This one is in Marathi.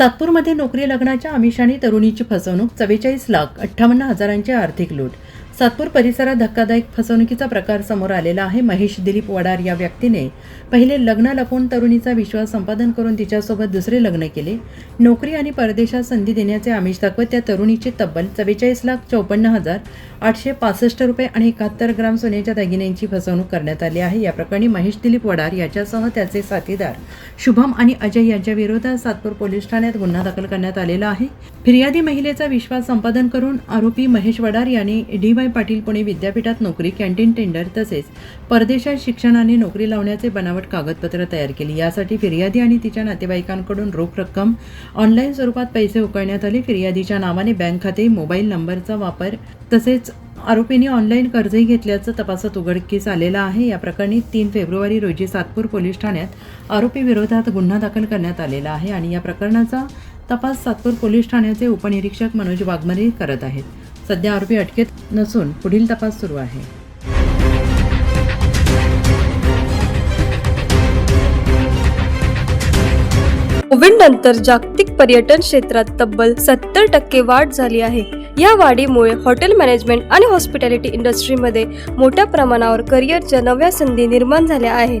सातपूरमध्ये नोकरी लग्नाच्या आमिषाने तरुणीची फसवणूक चव्वेचाळीस लाख अठ्ठावन्न हजारांची आर्थिक लूट सातपूर परिसरात धक्कादायक फसवणुकीचा प्रकार समोर आलेला आहे. महेश दिलीप वडार या व्यक्तीने पहिले लग्न लपवून तरुणीचा विश्वास संपादन करून तिच्यासोबत दुसरे लग्न केले. नोकरी आणि परदेशात संधी देण्याचे आमिष दाखवत त्या तरुणीचे तब्बल चव्वेचाळीस लाख चौपन्न हजार आठशे पासष्ट रुपये आणि एकाहत्तर ग्राम सोन्याच्या दागिन्यांची फसवणूक करण्यात आली आहे. या प्रकरणी महेश दिलीप वडार याच्यासह त्याचे साथीदार शुभम आणि अजय यांच्या विरोधात सातपूर पोलीस ठाण्यात गुन्हा दाखल करण्यात आलेला आहे. फिर्यादी महिलेचा विश्वास संपादन करून आरोपी महेश वडार यांनी डीवाय पाटील पुणे विद्यापीठात नोकरी कॅन्टीन टेंडर तसेच परदेशात शिक्षणाने नोकरी लावण्याचे बनावट कागदपत्र तयार केली. यासाठी फिर्यादी आणि तिच्या नातेवाईकांकडून रोख रक्कम ऑनलाईन स्वरूपात पैसे उकळण्यात आले. फिर्यादीच्या नावाने बँक खाते मोबाईल नंबरचा वापर तसेच आरोपींनी ऑनलाईन कर्जही घेतल्याचं तपासात उघडकीस आलेलं आहे. या प्रकरणी तीन फेब्रुवारी रोजी सातपूर पोलीस ठाण्यात आरोपी विरोधात गुन्हा दाखल करण्यात आलेला आहे आणि या प्रकरणाचा तपास सातपूर पोलीस ठाण्याचे उपनिरीक्षक मनोज वाघमारे करत आहेत. सध्या आरोपी अटकेत नसून पुढील तपास सुरू आहे. कोविड नंतर जागतिक पर्यटन क्षेत्रात तब्बल सत्तर टक्के वाढ झाली आहे. या वाढीमुळे हॉटेल मॅनेजमेंट आणि हॉस्पिटॅलिटी इंडस्ट्रीमध्ये मोठ्या प्रमाणावर करिअरच्या नव्या संधी निर्माण झाल्या आहेत.